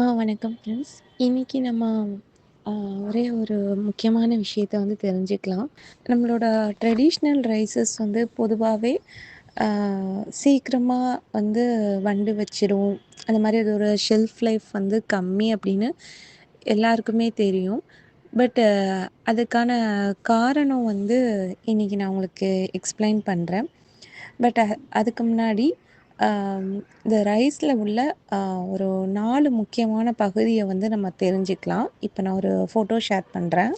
ஆ வணக்கம் ஃப்ரெண்ட்ஸ். இன்னைக்கு நம்ம ஒரே ஒரு முக்கியமான விஷயத்த வந்து தெரிஞ்சுக்கலாம். நம்மளோட ட்ரெடிஷ்னல் ரைஸஸ் வந்து பொதுவாகவே சீக்கிரமாக வந்து வண்டு வச்சிடும் அந்த மாதிரி அது ஒரு ஷெல்ஃப் லைஃப் வந்து கம்மி அப்படின்னு எல்லாருக்குமே தெரியும். பட் அதுக்கான காரணம் வந்து இன்னைக்கு நான் உங்களுக்கு எக்ஸ்ப்ளைன் பண்ணுறேன் பட் அதுக்கு முன்னாடி இந்த ரைஸில் உள்ள ஒரு நாலு முக்கியமான பகுதியை வந்து நம்ம தெரிஞ்சுக்கலாம். இப்போ நான் ஒரு ஃபோட்டோ ஷேர் பண்ணுறேன்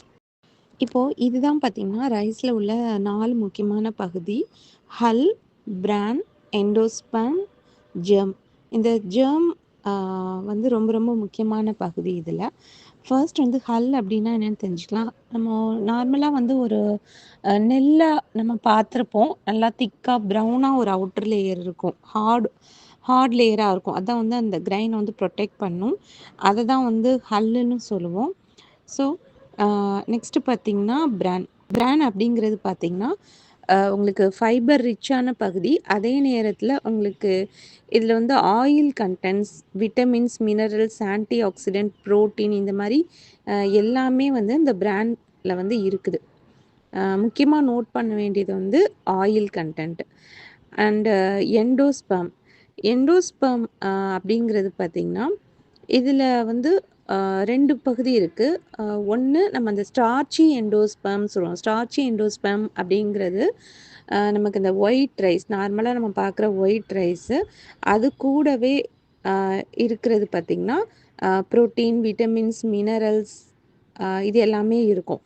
இப்போது இதுதான் பார்த்தீங்கன்னா, ரைஸில் உள்ள நாலு முக்கியமான பகுதி. Hull, bran, endosperm, germ. இந்த ஜெர்ம் வந்து ரொம்ப ரொம்ப முக்கியமான பகுதி இதில் ஃபர்ஸ்ட் வந்து ஹல் அப்படின்னா என்னன்னு தெரிஞ்சுக்கலாம். நம்ம நார்மலாக வந்து ஒரு நெல்லை நம்ம பார்த்துருப்போம். நல்லா திக்காக ப்ரௌனாக ஒரு அவுட்டர் லேயர் இருக்கும். ஹார்டு ஹார்ட் லேயராக இருக்கும். அதான் வந்து அந்த கிரைன வந்து ப்ரொடெக்ட் பண்ணும். அதை தான் வந்து ஹல்லுன்னு சொல்லுவோம். ஸோ நெக்ஸ்ட்டு பார்த்தீங்கன்னா, பிரான். பிரான் அப்படிங்கிறது பார்த்தீங்கன்னா, உங்களுக்கு ஃபைபர் ரிச்சான பகுதி. அதே நேரத்தில் உங்களுக்கு இதில் வந்து oil contents vitamins, minerals, antioxidant protein இந்த மாதிரி எல்லாமே வந்து இந்த பிராண்டில் வந்து இருக்குது. முக்கியமாக நோட் பண்ண வேண்டியது வந்து oil content. And endosperm endosperm அப்படிங்கிறது பார்த்தீங்கன்னா, இதில் வந்து ரெண்டு பகுதி இருக்குது ஒன்று நம்ம அந்த ஸ்டார்ச்சி எண்டோஸ்பம் சொல்லுவோம். ஸ்டார்ச்சி எண்டோஸ்பம் அப்படிங்கிறது நமக்கு இந்த ஒயிட் ரைஸ் நார்மலாக நம்ம பார்க்குற ஒயிட் ரைஸு அது கூடவே இருக்கிறது பார்த்தீங்கன்னா, ப்ரோட்டீன் புரோட்டீன், விட்டமின்ஸ், மினரல்ஸ் இது எல்லாமே இருக்கும்.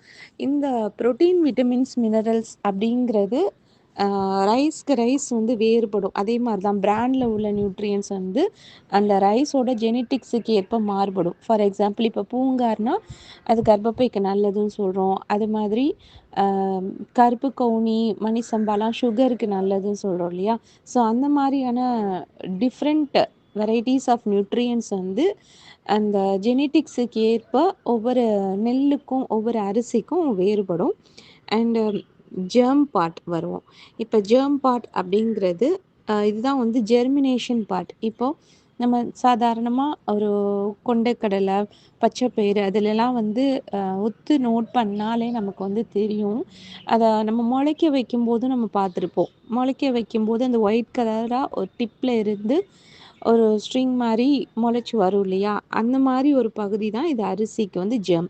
இந்த புரோட்டீன், விட்டமின்ஸ், மினரல்ஸ் அப்படிங்கிறது ரைஸ்க்கு ரைஸ் வந்து வேறுபடும். அதே மாதிரி தான் பிராண்டில் உள்ள நியூட்ரியன்ஸ் வந்து அந்த ரைஸோட ஜெனட்டிக்ஸுக்கு ஏற்ப மாறுபடும். ஃபார் எக்ஸாம்பிள் இப்போ பூங்கார்னா, அது கர்ப்பப்பைக்கு நல்லதுன்னு சொல்கிறோம் அது மாதிரி கருப்பு கவுனி, மணி சம்பாலாம் சுகருக்கு நல்லதுன்னு சொல்கிறோம் இல்லையா? ஸோ அந்த மாதிரியான டிஃப்ரெண்ட் வெரைட்டிஸ் ஆஃப் நியூட்ரியன்ஸ் வந்து அந்த ஜெனட்டிக்ஸுக்கு ஏற்ப ஒவ்வொரு நெல்லுக்கும், ஒவ்வொரு அரிசிக்கும் வேறுபடும். அண்டு ஜெர்ம் பார்ட் வருவோம். இப்போ ஜெர்ம் பார்ட் அப்படிங்கிறது இதுதான் வந்து ஜெர்மினேஷன் பார்ட். இப்போது நம்ம சாதாரணமாக ஒரு கொண்டைக்கடலை, பச்சைப்பயிறு அதுலலாம் வந்து ஒத்து உத்து நோட் பண்ணாலே நமக்கு வந்து தெரியும். அதை நம்ம முளைக்க வைக்கும்போது நம்ம பார்த்துருப்போம். முளைக்க வைக்கும்போது அந்த ஒயிட் கலராக ஒரு டிப்பில் இருந்து ஒரு ஸ்ட்ரிங் மாதிரி முளைச்சி வரும் இல்லையா? அந்த மாதிரி ஒரு பகுதி தான் இது அரிசிக்கு வந்து ஜெம்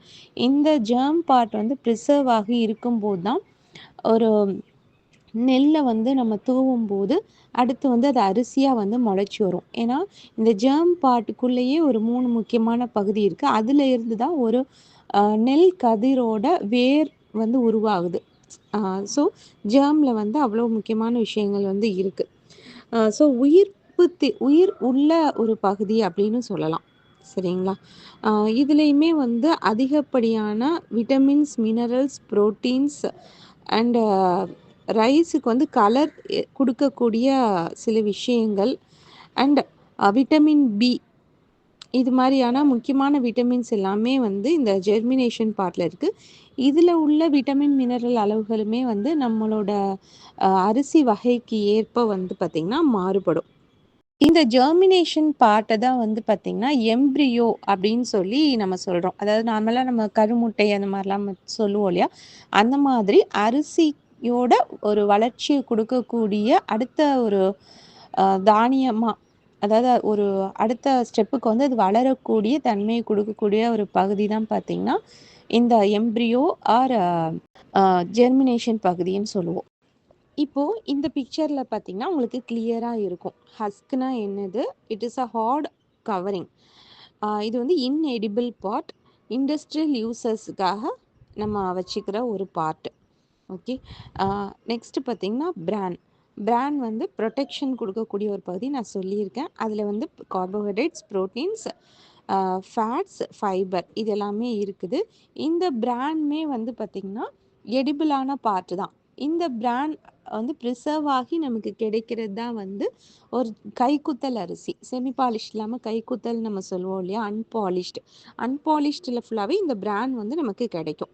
இந்த ஜெர்ம் பார்ட் வந்து ப்ரிசர்வ் ஆகி இருக்கும்போது தான் ஒரு நெல்லை வந்து நம்ம தூவும்போது, அடுத்து வந்து அது அரிசியாக வந்து முளைச்சி வரும். ஏன்னா, இந்த ஜேர்ம் பார்ட்டுக்குள்ளேயே ஒரு மூணு முக்கியமான பகுதி இருக்குது அதில் இருந்து தான் ஒரு நெல் கதிரோட வேர் வந்து உருவாகுது. ஸோ ஜேர்மில் வந்து அவ்வளோ முக்கியமான விஷயங்கள் வந்து இருக்குது ஸோ உயிர்ப்பு உயிர்ப்புத்தி உயிர் உள்ள ஒரு பகுதி அப்படின்னு சொல்லலாம். சரிங்களா? இதுலேயுமே வந்து அதிகப்படியான விட்டமின்ஸ், மினரல்ஸ், புரோட்டீன்ஸ் அண்டு ரைஸுக்கு uh, வந்து கலர் கொடுக்கக்கூடிய சில விஷயங்கள் அண்ட் விட்டமின் பி இது மாதிரியான முக்கியமான விட்டமின்ஸ் எல்லாமே வந்து இந்த ஜெர்மினேஷன் பார்ட்டில் இருக்குது இதில் உள்ள விட்டமின், மினரல் அளவுகளுமே வந்து நம்மளோட uh, அரிசி வகைக்கு ஏற்ப வந்து பார்த்தீங்கன்னா மாறுபடும். இந்த ஜெர்மினேஷன் பார்ட்டை தான் வந்து பார்த்தீங்கன்னா, எம்ப்ரியோ அப்படின்னு சொல்லி நம்ம சொல்கிறோம் அதாவது நார்மலாக நம்ம கருமுட்டை அந்த மாதிரிலாம் சொல்லுவோம் இல்லையா? அந்த மாதிரி அரிசியோட ஒரு வளர்ச்சியை கொடுக்கக்கூடிய அடுத்த ஒரு தானியமாக அதாவது ஒரு அடுத்த ஸ்டெப்புக்கு வந்து அது வளரக்கூடிய தன்மையை கொடுக்கக்கூடிய ஒரு பகுதி தான் பார்த்தீங்கன்னா, இந்த எம்ப்ரியோ ஆர் ஜெர்மினேஷன் பகுதின்னு சொல்லுவோம். இப்போ இந்த பிக்சர்ல பார்த்தீங்கன்னா, உங்களுக்கு கிளியரா இருக்கும். ஹஸ்க்னா என்னது? It is a hard covering. இது வந்து இன்எடிபிள் பார்ட். இண்டஸ்ட்ரியல் யூசர்ஸுக்காக நம்ம வச்சுக்கிற ஒரு பார்ட். ஓகே. நெக்ஸ்ட் பார்த்தீங்கன்னா, பிரான். பிரான் வந்து ப்ரொடெக்ஷன் கொடுக்கக்கூடிய ஒரு பகுதி நான் சொல்லியிருக்கேன். அதில் வந்து கார்போஹைட்ரேட்ஸ், புரோட்டீன்ஸ், ஃபேட்ஸ், ஃபைபர் இது எல்லாமே இருக்குது. இந்த பிராண்ட்மே வந்து பார்த்திங்கன்னா எடிபிளான பார்ட்டு தான். இந்த பிராண்ட் வந்து ப்ரிசர்வ் ஆகி நமக்கு கிடைக்கிறது தான் வந்து ஒரு கைக்குத்தல் அரிசி. செமி பாலிஷ் இல்லாமல் கைக்குத்தல் நம்ம சொல்லுவோம் இல்லையா? அன்பாலிஷ்டு. அன்பாலிஷ்டில் ஃபுல்லாகவே இந்த பிராண்ட் வந்து நமக்கு கிடைக்கும்.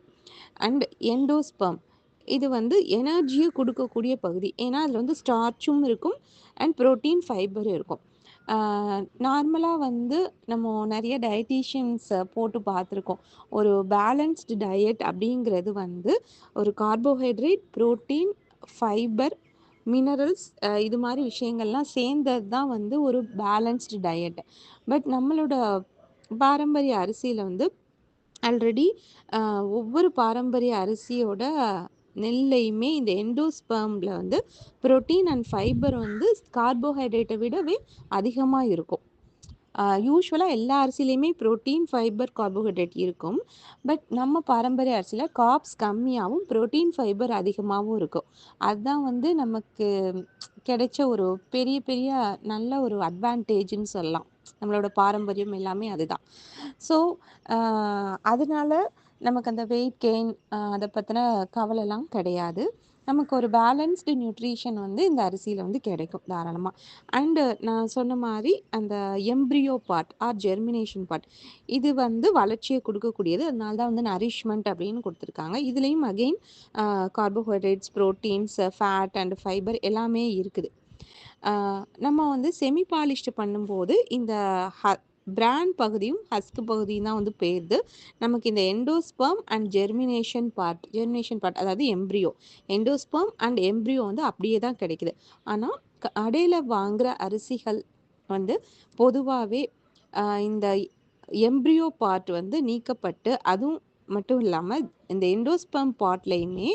And endosperm. இது வந்து எனர்ஜியை கொடுக்கக்கூடிய பகுதி. ஏன்னா, அதில் வந்து ஸ்டார்ச்சும் இருக்கும் அண்ட் புரோட்டீன், ஃபைபரும் இருக்கும். நார்மலாக வந்து நம்ம நிறைய டயட்டீஷியன்ஸை போட்டு பார்த்துருக்கோம். ஒரு பேலன்ஸ்டு டயட் அப்படிங்கிறது வந்து ஒரு கார்போஹைட்ரேட் ப்ரோட்டீன் ஃபைபர் மினரல்ஸ் இது மாதிரி விஷயங்கள்லாம் சேர்ந்தது தான் வந்து ஒரு பேலன்ஸ்டு டயட் பட் நம்மளோட பாரம்பரிய அரிசியில் வந்து ஆல்ரெடி ஒவ்வொரு பாரம்பரிய அரிசியோட நெல்லையுமே இந்த எண்டோஸ்பர்மில் வந்து புரோட்டீன் அண்ட் ஃபைபர் வந்து கார்போஹைட்ரேட்டை விடவே அதிகமாக இருக்கும். யூஸ்வலாக எல்லா அரிசிலையுமே ப்ரோட்டீன் ஃபைபர் கார்போஹைட்ரேட் இருக்கும். பட் நம்ம பாரம்பரிய அரிசியில் காப்ஸ் கம்மியாகவும் ப்ரோட்டீன் ஃபைபர் அதிகமாகவும் இருக்கும். அதுதான் வந்து நமக்கு கிடைச்ச ஒரு பெரிய பெரிய நல்ல ஒரு அட்வான்டேஜ்னு சொல்லலாம். நம்மளோட பாரம்பரியம் எல்லாமே அதுதான். ஸோ அதனால நமக்கு அந்த வெயிட் கெயின் அதை பற்றின கவலைலாம் கிடையாது. நமக்கு ஒரு பேலன்ஸ்டு நியூட்ரிஷன் வந்து இந்த அரிசியில் வந்து கிடைக்கும் தாராளமாக அண்டு நான் சொன்ன மாதிரி அந்த embryo part or germination part இது வந்து வளர்ச்சியை கொடுக்கக்கூடியது. அதனால தான் வந்து நரிஷ்மெண்ட் அப்படின்னு கொடுத்துருக்காங்க. இதுலேயும் again carbohydrates proteins fat and fibre எல்லாமே இருக்குது. நம்ம வந்து செமி பாலிஷ்டு பண்ணும்போது இந்த ஹ பிராண்ட் பகுதியும் ஹஸ்க் பகுதியும் தான் வந்து பேருது. நமக்கு இந்த endosperm and germination part germination part அதாவது எம்ப்ரியோ எண்டோஸ்பர்ம் அண்ட் எம்ப்ரியோ வந்து அப்படியே தான் கிடைக்குது. ஆனால் கடையில் வாங்குகிற அரிசிகள் வந்து பொதுவாகவே இந்த எம்ப்ரியோ பார்ட் வந்து நீக்கப்பட்டு அதுவும் மட்டும் இல்லாமல் இந்த எண்டோஸ்பம் பார்ட்லையுமே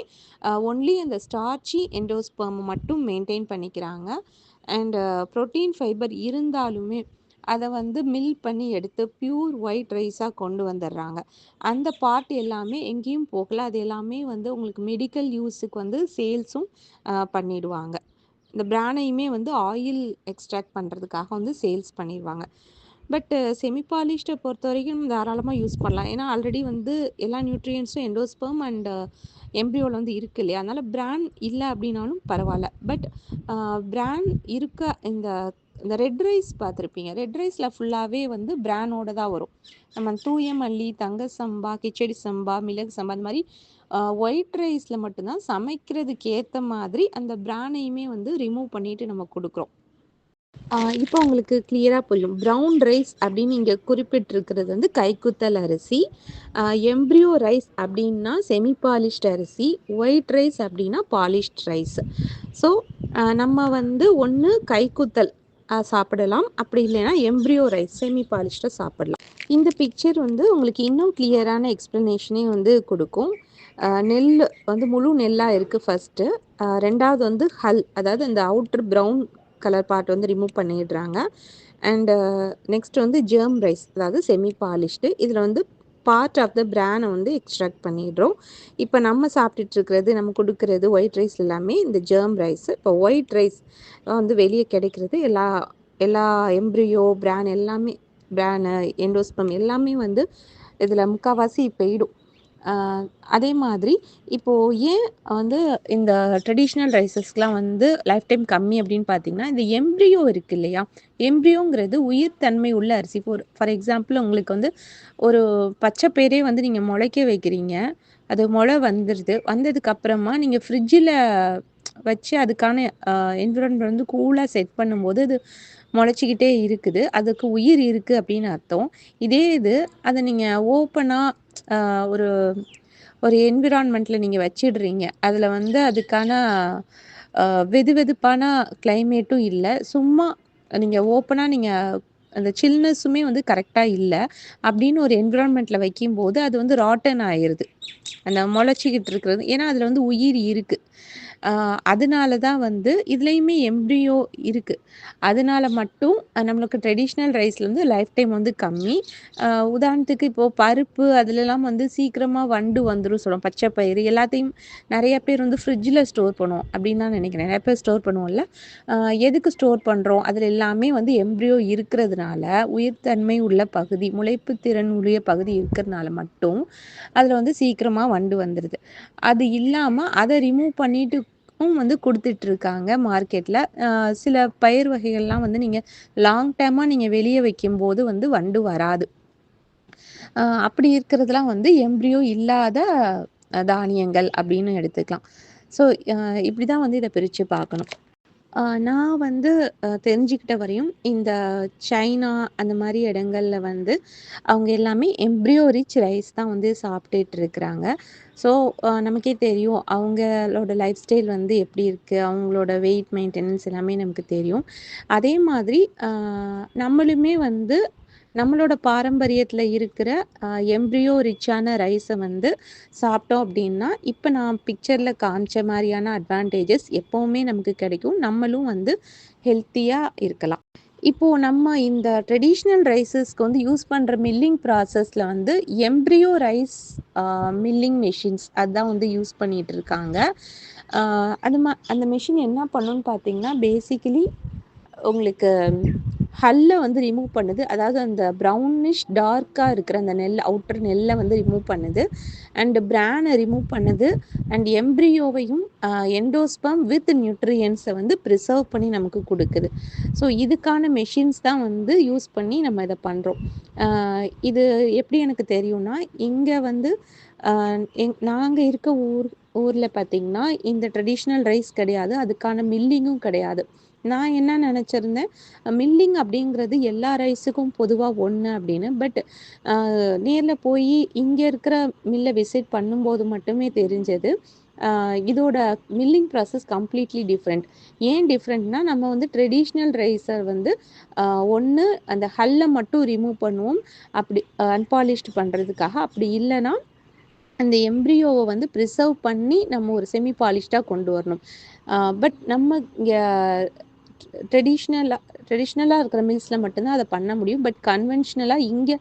ஒன்லி அந்த ஸ்டார்ச்சி எண்டோஸ்பம் மட்டும் மெயின்டைன் பண்ணிக்கிறாங்க. அண்டு ப்ரோட்டீன் ஃபைபர் இருந்தாலுமே அதை வந்து மில் பண்ணி எடுத்து பியூர் ஒயிட் ரைஸாக கொண்டு வந்துடுறாங்க அந்த பார்ட் எல்லாமே எங்கேயும் போகல. அது எல்லாமே வந்து உங்களுக்கு மெடிக்கல் யூஸுக்கு வந்து சேல்ஸும் பண்ணிடுவாங்க. இந்த பிராணையுமே வந்து ஆயில் எக்ஸ்ட்ராக்ட் பண்ணுறதுக்காக வந்து சேல்ஸ் பண்ணிடுவாங்க. பட்டு செமி பாலிஷ்டை பொறுத்த வரைக்கும் தாராளமாக யூஸ் பண்ணலாம். ஏன்னா ஆல்ரெடி வந்து எல்லா நியூட்ரியன்ஸும் எண்டோஸ்பம் அண்ட் எம்ப்ரியோவில் வந்து இருக்குது இல்லையா? அதனால் பிராண்ட் இல்லை அப்படின்னாலும் பரவாயில்ல. பட் பிராண்ட் இருக்க இந்த இந்த ரெட் ரைஸ் பார்த்துருப்பீங்க. ரெட் ரைஸில் ஃபுல்லாகவே வந்து பிரானோட தான் வரும். நம்ம தூய மல்லி தங்க சம்பா கிச்சடி சம்பா மிளகு சம்பா அந்த மாதிரி ஒயிட் ரைஸில் மட்டும்தான் சமைக்கிறதுக்கு ஏற்ற மாதிரி அந்த பிரானையுமே வந்து ரிமூவ் பண்ணிட்டு நம்ம கொடுக்குறோம். இப்போ உங்களுக்கு கிளியராக புரியும். ப்ரௌன் ரைஸ் அப்படின்னு இங்கே குறிப்பிட்டிருக்கிறது வந்து கைக்குத்தல் அரிசி எம்ப்ரியோ ரைஸ் அப்படின்னா செமி பாலிஷ்ட் அரிசி ஒயிட் ரைஸ் அப்படின்னா பாலிஷ்ட் ரைஸ் ஸோ நம்ம வந்து ஒன்று கைக்குத்தல் சாப்பிடலாம். அப்படி இல்லைன்னா எம்ப்ரியோ ரைஸ் செமி பாலிஷ்டாக சாப்பிடலாம். இந்த பிக்சர் வந்து உங்களுக்கு இன்னும் கிளியரான எக்ஸ்ப்ளனேஷனே வந்து கொடுக்கும். நெல் வந்து முழு நெல்லாக இருக்குது ஃபஸ்ட்டு ரெண்டாவது வந்து ஹல் அதாவது இந்த அவுட்ரு ப்ரௌன் கலர் பார்ட் வந்து ரிமூவ் பண்ணிடுறாங்க. அண்டு நெக்ஸ்ட் வந்து ஜேர்ம் ரைஸ் அதாவது செமி பாலிஷ்டு இதில் வந்து பார்ட் ஆஃப் த பிரானை வந்து எக்ஸ்ட்ராக்ட் பண்ணிடுறோம். இப்போ நம்ம சாப்பிட்டுட்ருக்கிறது நம்ம கொடுக்கறது ஒயிட் ரைஸ் எல்லாமே இந்த ஜேர்ம் ரைஸ் இப்போ ஒயிட் ரைஸ் வந்து வெளியே கிடைக்கிறது எல்லா எல்லா எம்ப்ரியோ பிரான் எல்லாமே பிரானு எண்டோஸ்பம் எல்லாமே வந்து இதில் முக்கால்வாசி போயிடும். அதே மாதிரி இப்போது ஏன் வந்து இந்த ட்ரெடிஷ்னல் ரைஸஸ்க்கெலாம் வந்து லைஃப் டைம் கம்மி அப்படின்னு பார்த்தீங்கன்னா இந்த எம்ப்ரியோ இருக்குது இல்லையா? எம்ப்ரியோங்கிறது உயிர் தன்மை உள்ள அரிசி. ஃபார் ஃபார் எக்ஸாம்பிள் உங்களுக்கு வந்து ஒரு பச்சை பேரே வந்து நீங்கள் முளைக்க வைக்கிறீங்க. அது முளை வந்துடுது வந்ததுக்கு அப்புறமா நீங்கள் ஃப்ரிட்ஜில் வச்சு அதுக்கான என்விரான்மெண்ட் வந்து கூலாக செட் பண்ணும்போது அது முளைச்சிக்கிட்டே இருக்குது. அதுக்கு உயிர் இருக்குது அப்படின்னு அர்த்தம். இதே இது அதை நீங்கள் ஓப்பனாக ஒரு ஒரு என்விரான்மெண்ட்டில் நீங்கள் வச்சிடுறீங்க. அதில் வந்து அதுக்கான வெது வெதுப்பான கிளைமேட்டும் இல்லை. சும்மா நீங்கள் ஓப்பனாக நீங்கள் அந்த சில்னஸுமே வந்து கரெக்டாக இல்லை. அப்படின்னு ஒரு என்விரான்மெண்ட்டில் வைக்கும்போது அது வந்து ராட்டன் ஆயிடுது அந்த முளைச்சிக்கிட்டு இருக்கிறது. ஏன்னா அதில் வந்து உயிர் இருக்குது அதனால தான் வந்து இதுலேயுமே எம்ப்ரியோ இருக்குது அதனால மட்டும் நம்மளுக்கு ட்ரெடிஷ்னல் ரைஸில் வந்து லைஃப் டைம் வந்து கம்மி. உதாரணத்துக்கு இப்போது பருப்பு அதுலலாம் வந்து சீக்கிரமாக வண்டு வந்துடும் சொல்லுவோம். பச்சை பயிறு எல்லாத்தையும் நிறைய பேர் வந்து ஃப்ரிட்ஜில் ஸ்டோர் பண்ணுவோம் அப்படின்னு தான் நினைக்கிறேன். நிறைய பேர் ஸ்டோர் பண்ணுவோம்ல. எதுக்கு ஸ்டோர் பண்ணுறோம் அதில் எல்லாமே வந்து எம்ப்ரியோ இருக்கிறதுனால உயிர்த்தன்மை உள்ள பகுதி முளைப்பு திறன் உடைய பகுதி இருக்கிறதுனால மட்டும் அதில் வந்து சீக்கிரமாக வண்டு வந்துடுது அது இல்லாமல் அதை ரிமூவ் பண்ணிட்டு வந்து கொடுத்துட்ருக்காங்க மார்க்கெட்டில் சில பயிர் வகைகள்லாம் வந்து நீங்கள் லாங் டைமாக நீங்கள் வெளியே வைக்கும்போது வந்து வண்டு வராது. அப்படி இருக்கிறதுலாம் வந்து எம்ப்ரியோ இல்லாத தானியங்கள் அப்படின்னு எடுத்துக்கலாம். ஸோ இப்படி தான் வந்து இதை பிரித்து பார்க்கணும். நான் வந்து தெரிஞ்சுக்கிட்ட வரையும், இந்த சைனா அந்த மாதிரி இடங்கள்ல வந்து, அவங்க எல்லாமே எம்ப்ரியோ ரிச் ரைஸ் தான் வந்து சாப்பிட்டுட்டு இருக்கிறாங்க. ஸோ, நமக்கே தெரியும். அவங்களோட லைஃப் ஸ்டைல் வந்து எப்படி இருக்குது அவங்களோட வெயிட் மெயின்டெனன்ஸ் எல்லாமே நமக்கு தெரியும். அதே மாதிரி நம்மளுமே வந்து நம்மளோட பாரம்பரியத்தில் இருக்கிற எம்ப்ரியோ ரிச்சான ரைஸை வந்து சாப்பிட்டோம் அப்படின்னா, இப்போ நான் பிக்சரில் காமிச்ச மாதிரியான அட்வான்டேஜஸ் எப்போவுமே நமக்கு கிடைக்கும். நம்மளும் வந்து ஹெல்த்தியாக இருக்கலாம். இப்போது நம்ம இந்த ட்ரெடிஷ்னல் ரைஸஸ்க்கு வந்து யூஸ் பண்ணுற மில்லிங் ப்ராசஸில் வந்து எம்ப்ரியோ ரைஸ் மில்லிங் மெஷின்ஸ் அதுதான் வந்து யூஸ் பண்ணிகிட்டு இருக்காங்க. அது மா அந்த மெஷின் என்ன பண்ணுன்னு பார்த்தீங்கன்னா, பேசிக்கலி உங்களுக்கு ஹல்ல வந்து ரிமூவ் பண்ணுது. அதாவது அந்த ப்ரௌனிஷ் டார்க்காக இருக்கிற அந்த நெல் அவுட்டர் நெல்லை வந்து ரிமூவ் பண்ணுது. அண்ட் பிரானை ரிமூவ் பண்ணுது. அண்ட் எம்ப்ரியோவையும் எண்டோஸ்பம் வித் நியூட்ரியன்ஸை வந்து ப்ரிசர்வ் பண்ணி நமக்கு கொடுக்குது ஸோ, இதுக்கான மெஷின்ஸ் தான் வந்து யூஸ் பண்ணி நம்ம இதை பண்ணுறோம் இது எப்படி எனக்கு தெரியும்னா, இங்கே வந்து எங் நாங்கள் இருக்க ஊர் ஊரில் பார்த்தீங்கன்னா, இந்த ட்ரெடிஷ்னல் ரைஸ் கிடையாது. அதுக்கான மில்லிங்கும் கிடையாது. நான் என்ன நினச்சிருந்தேன் மில்லிங் அப்படிங்கிறது எல்லா ரைஸுக்கும் பொதுவாக ஒன்று அப்படின்னு. பட் நேரில் போய் இங்கே இருக்கிற மில்ல விசிட் பண்ணும்போது மட்டுமே தெரிஞ்சது. இதோட மில்லிங் ப்ராசஸ் கம்ப்ளீட்லி டிஃப்ரெண்ட். ஏன் டிஃப்ரெண்ட்னா, நம்ம வந்து ட்ரெடிஷ்னல் ரைஸர் வந்து ஒன்று அந்த ஹல்லை மட்டும் ரிமூவ் பண்ணுவோம். அப்படி அன்பாலிஷ்ட் பண்ணுறதுக்காக அப்படி இல்லைன்னா அந்த எம்ப்ரியோவை வந்து ப்ரிசர்வ் பண்ணி நம்ம ஒரு செமி பாலிஷ்டாக கொண்டு வரணும். பட் நம்ம ட்ரெடிஷ்னலாக ட்ரெடிஷ்னலா ட்ரெடிஷ்னலா இருக்கிற மில்ஸில் மட்டும்தான் அதை பண்ண முடியும். பட் கன்வென்ஷனலா இங்கே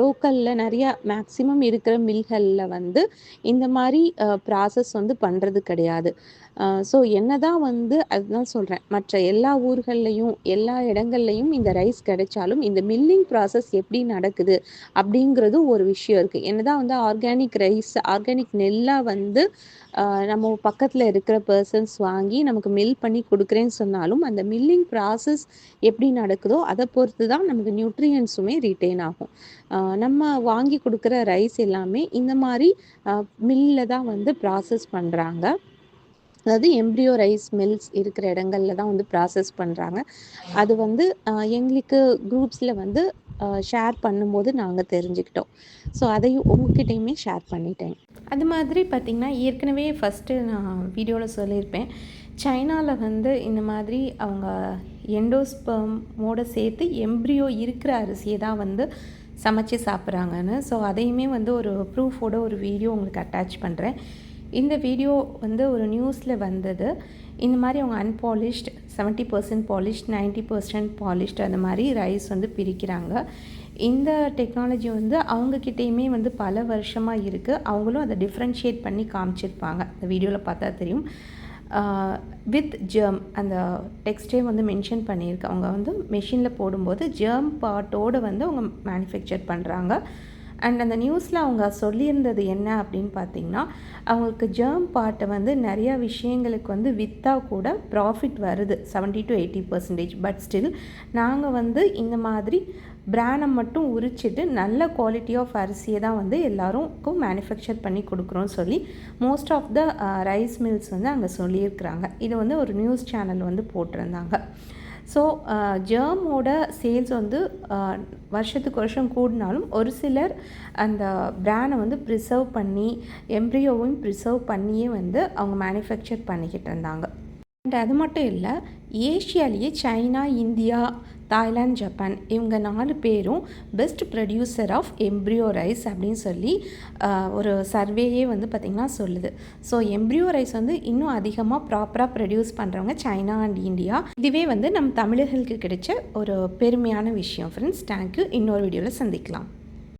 லோக்கலில் நிறையா மேக்ஸிமம் இருக்கிற மில்களில் வந்து இந்த மாதிரி ப்ராசஸ் வந்து பண்ணுறது கிடையாது. ஸோ ஸோ, என்னதான் வந்து அதுதான் சொல்கிறேன் மற்ற எல்லா ஊர்கள்லையும் எல்லா இடங்கள்லையும் இந்த ரைஸ் கிடைச்சாலும், இந்த மில்லிங் ப்ராசஸ் எப்படி நடக்குது? அப்படிங்கிறது ஒரு விஷயம் இருக்கு. என்னதான் வந்து ஆர்கானிக் ரைஸ் ஆர்கானிக் நெல்லாக வந்து நம்ம பக்கத்தில் இருக்கிற பர்சன்ஸ் வாங்கி நமக்கு மில் பண்ணி கொடுக்குறேன்னு சொன்னாலும், அந்த மில்லிங் ப்ராசஸ் எப்படி நடக்குதோ, அதை பொறுத்து தான் நமக்கு நியூட்ரியன்ஸுமே ரிட்டைன் ஆகும். நம்ம வாங்கி கொடுக்குற ரைஸ் எல்லாமே இந்த மாதிரி மில்லில் தான் வந்து ப்ராசஸ் பண்ணுறாங்க அதாவது எம்ப்ரியோ ரைஸ் மில்ஸ் இருக்கிற இடங்கள்ல தான் வந்து ப்ராசஸ் பண்ணுறாங்க அது வந்து எங்களுக்கு குரூப்ஸில் வந்து ஷேர் பண்ணும்போது நாங்கள் தெரிஞ்சுக்கிட்டோம். ஸோ, அதையும் உங்ககிட்டையுமே ஷேர் பண்ணிட்டேன். அது மாதிரி பார்த்திங்கன்னா ஏற்கனவே ஃபர்ஸ்ட்டு நான் வீடியோவில் சொல்லியிருப்பேன். சைனாவில் வந்து இந்த மாதிரி அவங்க எண்டோஸ்பமோடு சேர்த்து எம்ப்ரியோ இருக்கிற அரிசியை தான் வந்து சமைச்சு சாப்பிட்றாங்கன்னு. ஸோ, அதையுமே வந்து ஒரு ப்ரூஃபோட ஒரு வீடியோ உங்களுக்கு அட்டாச் பண்ணுறேன் இந்த வீடியோ வந்து ஒரு நியூஸில் வந்தது. இந்த மாதிரி அவங்க அன்பாலிஷ்ட் 70% பாலிஷ்ட், 90% பாலிஷ்ட் அந்த மாதிரி ரைஸ் வந்து பிரிக்கிறாங்க. இந்த டெக்னாலஜி வந்து அவங்க வந்து பல வருஷமாக இருக்குது அவங்களும் அதை டிஃப்ரென்ஷியேட் பண்ணி காமிச்சிருப்பாங்க. இந்த வீடியோவில் பார்த்தா தெரியும். வித் ஜெர்ம் அந்த டெக்ஸ்டே வந்து மென்ஷன் பண்ணியிருக்கு. அவங்க வந்து மெஷினில் போடும்போது ஜெர்ம் பார்ட்டோடு வந்து அவங்க மேனுஃபேக்சர் பண்ணுறாங்க அண்ட் அந்த நியூஸில் அவங்க சொல்லியிருந்தது என்ன அப்படின்னு பார்த்தீங்கன்னா, அவங்களுக்கு ஜெர்ம் பார்ட்டை வந்து நிறையா விஷயங்களுக்கு வந்து வித்தா கூட ப்ராஃபிட் வருது. 70-80% பட் ஸ்டில் நாங்கள் வந்து இந்த மாதிரி பிரான மட்டும் உரிச்சிட்டு நல்ல குவாலிட்டி ஆஃப் அரிசியை தான் வந்து எல்லாருக்கும் மேனுஃபேக்சர் பண்ணி கொடுக்குறோன்னு சொல்லி most of the rice mills வந்து அங்கே சொல்லியிருக்கிறாங்க. இது வந்து ஒரு நியூஸ் சேனல் வந்து போட்டிருந்தாங்க. ஸோ, ஜேர்மோட சேல்ஸ் வந்து வருஷத்துக்கு வருஷம் கூடினாலும் ஒரு சிலர் அந்த பிராண்டை வந்து ப்ரிசர்வ் பண்ணி, எம்ப்ரியோவையும் ப்ரிசர்வ் பண்ணியே வந்து அவங்க மேனுஃபேக்சர் பண்ணிக்கிட்டு இருந்தாங்க. அண்ட் அது மட்டும் இல்லை ஏஷியாலேயே சைனா, இந்தியா, தாய்லாந்து, ஜப்பான் இவங்க நாலு பேரும் best producer of embryo rice அப்படின்னு சொல்லி ஒரு சர்வேயே வந்து பார்த்திங்கன்னா சொல்லுது. ஸோ, எம்ப்ரியோ ரைஸ் வந்து இன்னும் அதிகமாக ப்ராப்பராக ப்ரொடியூஸ் பண்ணுறவங்க சைனா அண்ட் இந்தியா. இதுவே வந்து நம் தமிழர்களுக்கு கிடைச்ச ஒரு பெருமையான விஷயம் ஃப்ரெண்ட்ஸ். Thank you. இன்னொரு வீடியோவில் சந்திக்கலாம்.